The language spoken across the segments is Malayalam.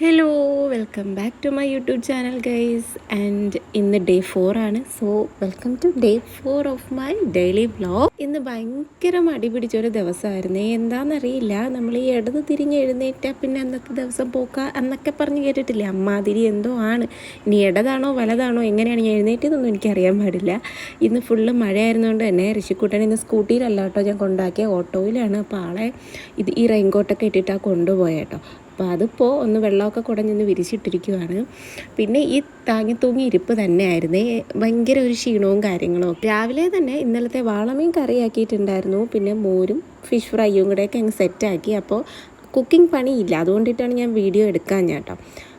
Hello welcome back to my YouTube channel guys and ഇന്ന് ഡേ ഫോർ ആണ്. So welcome to day four of my daily blog ഇന്ന് ഭയങ്കര മടി പിടിച്ചൊരു ദിവസമായിരുന്നു. എന്താണെന്നറിയില്ല നമ്മൾ ഈ ഇടത് തിരിഞ്ഞ് എഴുന്നേറ്റാൽ പിന്നെ അന്നത്തെ ദിവസം പോക്ക എന്നൊക്കെ പറഞ്ഞ് കേട്ടിട്ടില്ല? അമ്മാതിരി എന്തോ ആണ്. ഇനി ഇടതാണോ വലതാണോ എങ്ങനെയാണ്? ഞാൻ എഴുന്നേറ്റതെന്നൊന്നും എനിക്കറിയാൻ പാടില്ല. ഇന്ന് ഫുള്ള് മഴയായിരുന്നുകൊണ്ട് തന്നെ ഋഷിക്കുട്ടൻ ഇന്ന് സ്കൂട്ടിയിലല്ല കേട്ടോ ഞാൻ കൊണ്ടാക്കിയ. ഓട്ടോയിലാണ്. അപ്പോൾ ആളെ ഇത് ഈ റെയിൻകോട്ടൊക്കെ ഇട്ടിട്ടാണ് കൊണ്ടുപോയത് കേട്ടോ. അപ്പോൾ അതിപ്പോൾ ഒന്ന് വെള്ളമൊക്കെ കുടഞ്ഞൊന്ന് വിരിച്ചിട്ടിരിക്കുവാണ്. പിന്നെ ഈ താങ്ങി തൂങ്ങി ഇരിപ്പ് തന്നെയായിരുന്നേ. ഭയങ്കര ഒരു ക്ഷീണവും കാര്യങ്ങളും രാവിലെ തന്നെ ഇന്നലത്തെ വാളമീൻ കറിയാക്കിയിട്ടുണ്ടായിരുന്നു. പിന്നെ മോരും ഫിഷ് ഫ്രൈയും കൂടെയൊക്കെ അങ്ങ് സെറ്റാക്കി അപ്പോൾ കുക്കിംഗ് പണിയില്ല. അതുകൊണ്ടിട്ടാണ് ഞാൻ വീഡിയോ എടുക്കാൻ കേട്ടോ.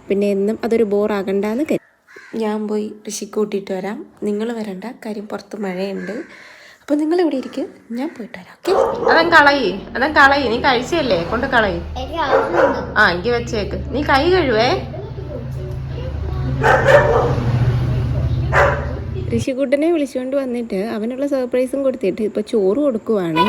പിന്നെ എന്നും അതൊരു ബോറാകണ്ടെന്ന് കരുതി. ഞാൻ പോയി ഋഷിക്കൂട്ടിയിട്ട് വരാം. നിങ്ങൾ വരണ്ട. കാര്യം പുറത്ത് മഴയുണ്ട്. അപ്പോൾ നിങ്ങൾ ഇവിടെ ഇരിക്കുക ഞാൻ പോയിട്ട് വരാം ഓക്കെ? അതൻ കളയി അതൻ കളയി. നീ കഴിച്ചല്ലേ കൊണ്ട് കളയി. ആ എനിക്ക് വെച്ചേക്ക്. നീ കൈ കഴുവേ. ഋഷികുട്ടനെ വിളിച്ചുകൊണ്ട് വന്നിട്ട് അവനുള്ള സർപ്രൈസും കൊടുത്തിട്ട് ഇപ്പോൾ ചോറ് കൊടുക്കുവാണ്.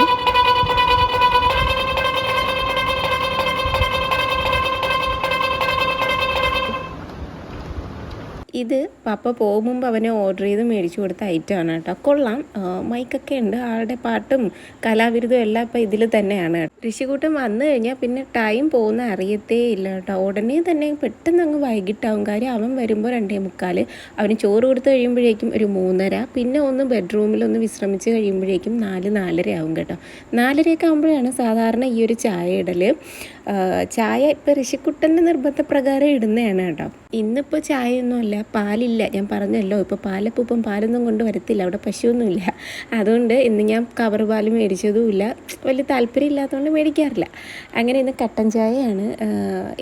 ഇത് പപ്പ പോകുമ്പോൾ അവനെ ഓർഡർ ചെയ്ത് മേടിച്ചു കൊടുത്ത ഐറ്റമാണ് കേട്ടോ. കൊള്ളാം. മൈക്കൊക്കെ ഉണ്ട്. ആളുടെ പാട്ടും കലാവിരുദും എല്ലാം ഇപ്പം ഇതിൽ തന്നെയാണ്. ഋഷികൂട്ടം വന്നു കഴിഞ്ഞാൽ പിന്നെ ടൈം പോകുന്ന അറിയത്തേ ഇല്ല കേട്ടോ. ഉടനെ തന്നെ പെട്ടെന്ന് അങ്ങ് വൈകിട്ടാവും. കാര്യം അവൻ വരുമ്പോൾ രണ്ടേ മുക്കാൽ അവന് ചോറ് കൊടുത്ത് കഴിയുമ്പോഴേക്കും ഒരു മൂന്നര. പിന്നെ ഒന്ന് ബെഡ്റൂമിൽ ഒന്ന് വിശ്രമിച്ച് കഴിയുമ്പോഴേക്കും നാല് നാലര ആവും കേട്ടോ. നാലരയൊക്കെ ആകുമ്പോഴാണ് സാധാരണ ഈ ഒരു ചായ ഇടൽ ചായ ഇപ്പം ഋഷിക്കുട്ടന്റെ നിർബന്ധപ്രകാരം ഇടുന്നതാണ് കേട്ടോ. ഇന്നിപ്പോൾ ചായയൊന്നുമല്ല പാലില്ല. ഞാൻ പറഞ്ഞല്ലോ ഇപ്പോൾ പാലപ്പൂപ്പം പാലൊന്നും കൊണ്ട് വരത്തില്ല. അവിടെ പശുവൊന്നുമില്ല. അതുകൊണ്ട് ഇന്ന് ഞാൻ കവർ പാൽ മേടിച്ചതുമില്ല. വലിയ താല്പര്യം ഇല്ലാത്തതുകൊണ്ട് മേടിക്കാറില്ല. അങ്ങനെ ഇന്ന് കട്ടൻ ചായയാണ്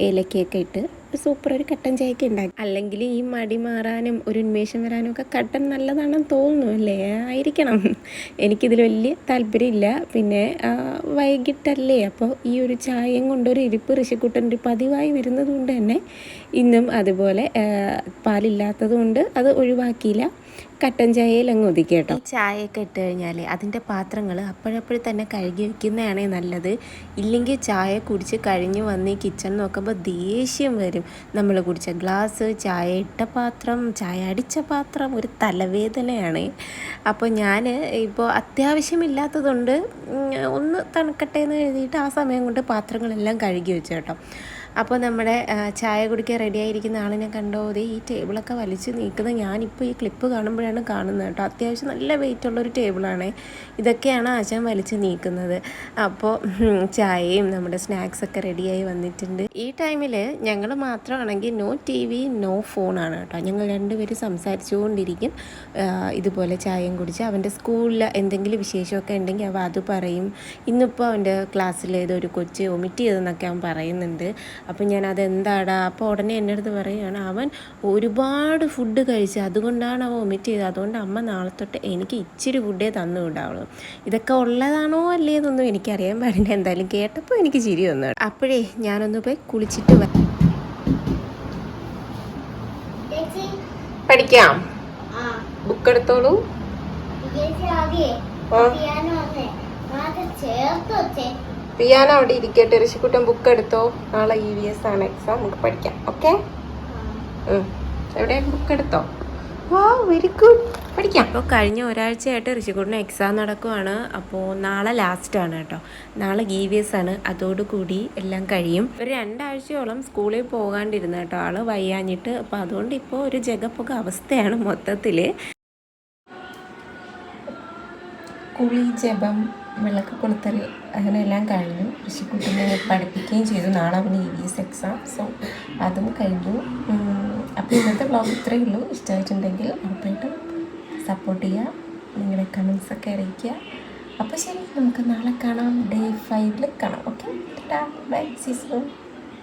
ഏലക്കയൊക്കെ ഇട്ട് സൂപ്പർ ഒരു കട്ടൻ ചായക്ക് ഉണ്ടാക്കി. അല്ലെങ്കിൽ ഈ മടി മാറാനും ഒരു ഉന്മേഷം വരാനും ഒക്കെ കട്ടൻ നല്ലതാണെന്ന് തോന്നുന്നു അല്ലേ? ആയിരിക്കണം. എനിക്കിതിൽ വലിയ താല്പര്യമില്ല. പിന്നെ വൈകിട്ടല്ലേ? അപ്പോൾ ഈ ഒരു ചായയും കൊണ്ടൊരു ഇരിപ്പ് ഋഷിക്കുട്ടന്റെ പതിവായി വരുന്നത് കൊണ്ട് തന്നെ ഇന്നും അതുപോലെ പാലില്ലാത്തത് കൊണ്ട് അത് ഒഴിവാക്കിയില്ല. കട്ടൻ ചായയിൽ അങ്ങ് ഒതുക്കി കേട്ടോ. ഈ ചായയൊക്കെ ഇട്ട് കഴിഞ്ഞാൽ അതിന്റെ പാത്രങ്ങൾ അപ്പോഴപ്പോഴും തന്നെ കഴുകി വയ്ക്കുന്നതാണ് നല്ലത്. ഇല്ലെങ്കിൽ ചായ കുടിച്ച് കഴിഞ്ഞ് വന്ന് ഈ കിച്ചൺ നോക്കുമ്പോൾ ദേഷ്യം വരും. നമ്മൾ കുടിച്ച ഗ്ലാസ് ചായ ഇട്ട പാത്രം ചായ അടിച്ച പാത്രം ഒരു തലവേദനയാണ്. അപ്പോൾ ഞാൻ ഇപ്പോൾ അത്യാവശ്യമില്ലാത്തതുകൊണ്ട് ഒന്ന് തണുക്കട്ടെ എന്ന് എഴുതിയിട്ട് ആ സമയം കൊണ്ട് പാത്രങ്ങളെല്ലാം കഴുകി വെച്ചു കേട്ടോ. അപ്പോൾ നമ്മുടെ ചായ കുടിക്കാൻ റെഡി ആയിരിക്കുന്ന ആളിനെ കണ്ടോ ദേ ഈ ടേബിളൊക്കെ വലിച്ച് നീക്കുന്നത് ഞാനിപ്പോൾ ഈ ക്ലിപ്പ് കാണുമ്പോഴാണ് കാണുന്നത് കേട്ടോ. അത്യാവശ്യം നല്ല വെയിറ്റ് ഉള്ളൊരു ടേബിളാണ് ഇതൊക്കെയാണ് ആശാൻ വലിച്ച് നീക്കുന്നത്. അപ്പോൾ ചായയും നമ്മുടെ സ്നാക്സൊക്കെ റെഡിയായി വന്നിട്ടുണ്ട്. ഈ ടൈമിൽ ഞങ്ങൾ മാത്രമാണെങ്കിൽ നോ ടി വി നോ ഫോണാണ് കേട്ടോ. ഞങ്ങൾ രണ്ടുപേരും സംസാരിച്ചുകൊണ്ടിരിക്കും. ഇതുപോലെ ചായയും കുടിച്ച് അവന്റെ സ്കൂളിൽ എന്തെങ്കിലും വിശേഷമൊക്കെ ഉണ്ടെങ്കിൽ അവ അത് പറയും. ഇന്നിപ്പോൾ അവന്റെ ക്ലാസ്സിൽ ഏതൊരു കൊച്ച് ഒമിറ്റ് ചെയ്തെന്നൊക്കെ അവൻ പറയുന്നുണ്ട്. അപ്പം ഞാൻ അതെന്താടാ അപ്പോൾ ഉടനെ എന്റെ അടുത്ത് പറയുകയാണ് അവൻ ഒരുപാട് ഫുഡ് കഴിച്ച് അതുകൊണ്ടാണ് അവൻ ഒമിറ്റ് ചെയ്തത്. അതുകൊണ്ട് അമ്മ നാളെ തൊട്ട് എനിക്ക് ഇച്ചിരി ഫുഡേ തന്നു വിടാവുള്ളൂ ഇതൊക്കെ ഉള്ളതാണോ അല്ലേ എന്നൊന്നും എനിക്കറിയാൻ പാടില്ല. എന്തായാലും കേട്ടപ്പോൾ എനിക്ക് ചിരി വന്നു അപ്പോഴേ ഞാനൊന്ന് പോയി കുളിച്ചിട്ട് പഠിക്കാം. ബുക്ക് എടുത്തോളൂ. ചേർത്ത് പിയാനോ അവിടെ ഇരിക്കട്ടെ ഋഷിക്കുട്ടൻ ബുക്ക് എടുത്തോ? നാളെ ഇ വി എസ് ആണ് എക്സാം നമുക്ക് പഠിക്കാം. ഓക്കെ എവിടെ ബുക്ക് എടുത്തോ? വാ വെരി ഗുഡ് പഠിക്കാം. അപ്പോൾ കഴിഞ്ഞ ഒരാഴ്ചയായിട്ട് ഋഷികുടിന് എക്സാം നടക്കുവാണ്. അപ്പോൾ നാളെ ലാസ്റ്റ് ആണ് കേട്ടോ. നാളെ ഇ വി എസ് ആണ്. അതോടുകൂടി എല്ലാം കഴിയും. ഒരു രണ്ടാഴ്ചയോളം സ്കൂളിൽ പോകാണ്ടിരുന്ന കേട്ടോ ആൾ വയ്യാഞ്ഞിട്ട്. അപ്പോൾ അതുകൊണ്ട് ഇപ്പോൾ ഒരു ജഗപ്പൊക്കെ അവസ്ഥയാണ് മൊത്തത്തിൽ കുളി ജപം വിളക്ക് കൊളുത്തൽ അങ്ങനെയെല്ലാം കഴിഞ്ഞു. ഋഷിക്കുട്ടിനെ പഠിപ്പിക്കുകയും ചെയ്തു. നാളെ അവന് E V S exam so അതും കഴിഞ്ഞു. അപ്പോൾ ഇന്നത്തെ ബ്ലോഗ് ഇത്രയേ ഉള്ളൂ. ഇഷ്ടമായിട്ടുണ്ടെങ്കിൽ ഉറപ്പായിട്ടും സപ്പോർട്ട് ചെയ്യുക. നിങ്ങളുടെ കമൻസ് ഒക്കെ അറിയിക്കുക. അപ്പോൾ ശരി നമുക്ക് നാളെ കാണാം. ഡേ ഫൈവിൽ കാണാം. Okay bye season